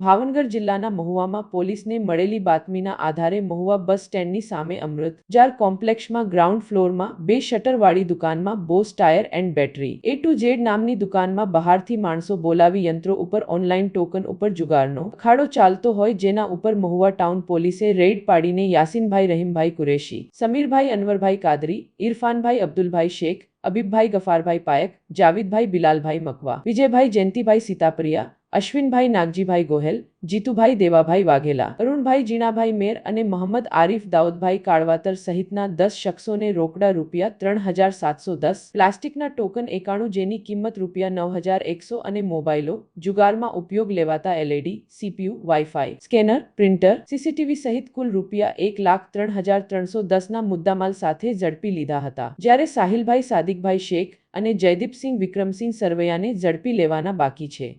ભાવનગર જિલ્લાના મહુવામાં પોલીસને મળેલી બાતમીના આધારે મહુવા બસ સ્ટેન્ડની સામે અમૃત જાર કોમ્પ્લેક્ષમાં ગ્રાઉન્ડ ફ્લોરમાં બે શટરવાળી દુકાનમાં boss tyre and battery. A to Z નામની દુકાનમાં બહારથી માણસો બોલાવી યંત્રો ઉપર ઓનલાઈન ટોકન ઉપર જુગારનો અખાડો ચાલતો હોય જેના ઉપર મહુવા ટાઉન પોલીસે રેડ પાડીને યાસીનભાઈ રહીમભાઈ કુરેશી, સમીરભાઈ અનવરભાઈ કાદરી, ઇરફાનભાઈ અબ્દુલભાઈ શેખ, અબીબભાઈ ગફારભાઈ પાયક, જાવીદભાઈ બિલાલભાઈ મકવા, વિજયભાઈ જયંતિભાઈ સીતાપ્રિયા અશ્વિનભાઈ નાગજીભાઈ ગોહેલ, જીતુભાઈ દેવાભાઈ વાઘેલા, અરુણભાઈ જીણાભાઈ મેર અને મોહમ્મદ આરીફ દાઉદભાઈ કાળવાતર સહિતના દસ શખ્સોને રોકડા રૂપિયા ત્રણ હજાર સાતસો દસ, પ્લાસ્ટિકના ટોકન એકાણું જેની કિંમત રૂપિયા નવ હજાર એકસો અને મોબાઈલો, જુગારમાં ઉપયોગ લેવાતા LED, CPU, wifi, scanner, printer, CCTV સહિત કુલ રૂપિયા એક લાખ ત્રણ હજાર ત્રણસો દસના મુદ્દામાલ સાથે ઝડપી લીધા હતા. જ્યારે સાહિલભાઈ સાદિકભાઈ શેખ અને જયદીપસિંહ વિક્રમસિંહ સરવૈયાને ઝડપી લેવાના બાકી છે.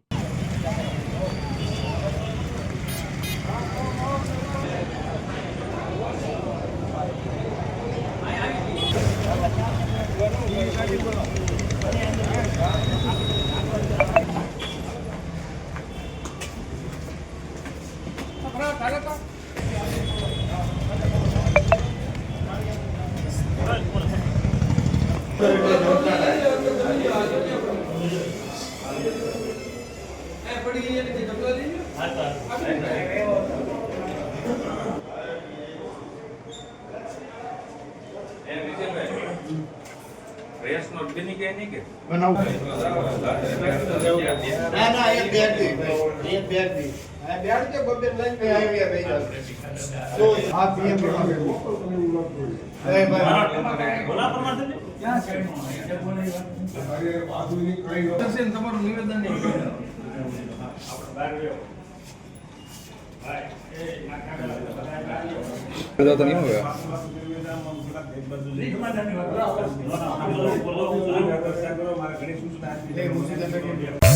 पड़ी है ये डब्बा लीजिए हां सर નોટ બની ગયા નહીં કે બનાવું ના ના એક બેગ દી એક બેગ દી આ બેગ કે બબે લઈને બે આવ્યા બે તો આ પીએમ એ ભાઈ તમારું નિવેદન નહીં એ મુસીબત